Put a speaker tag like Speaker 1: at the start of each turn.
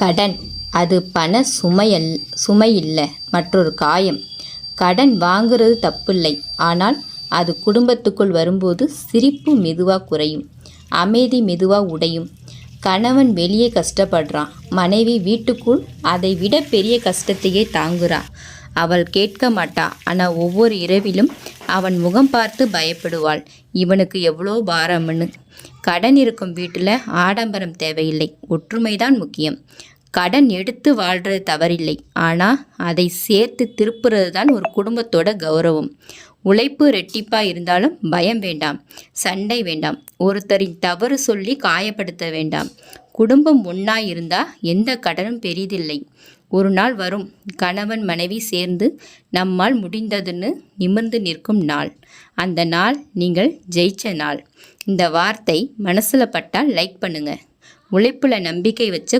Speaker 1: கடன். அது பண சுமையல் சுமையில்லை மற்றொரு காயம். கடன் வாங்குறது தப்பில்லை. ஆனால் அது குடும்பத்துக்குள் வரும்போது சிரிப்பு மெதுவாக குறையும். அமைதி மெதுவாக உடையும். கணவன் வெளியே கஷ்டப்படுறான். மனைவி வீட்டுக்குள் அதை விட பெரிய கஷ்டத்தையே தாங்குறா. அவள் கேட்க மாட்டா. ஆனால் ஒவ்வொரு இரவிலும் அவன் முகம் பார்த்து பயப்படுவாள். இவனுக்கு எவ்வளோ பாரம்னு. கடன் இருக்கும் வீட்டில் ஆடம்பரம் தேவையில்லை. ஒற்றுமைதான் முக்கியம். கடன் எடுத்து வாழ்கிறது தவறில்லை. ஆனால் அதை சேர்த்து திருப்புறது தான் ஒரு குடும்பத்தோட கௌரவம். உழைப்பு ரெட்டிப்பாக இருந்தாலும் பயம் வேண்டாம். சண்டை வேண்டாம். ஒருத்தரின் தவறு சொல்லி காயப்படுத்த வேண்டாம். குடும்பம் ஒன்றா இருந்தால் எந்த கடனும் பெரிதில்லை. ஒரு நாள் வரும். கணவன் மனைவி சேர்ந்து நம்மால் முடிந்ததுன்னு நிமிர்ந்து நிற்கும் நாள். அந்த நாள் நீங்கள் ஜெயிச்ச நாள். இந்த வார்த்தை மனசில் பட்டால் லைக் பண்ணுங்கள் உழைப்பில் நம்பிக்கை வச்ச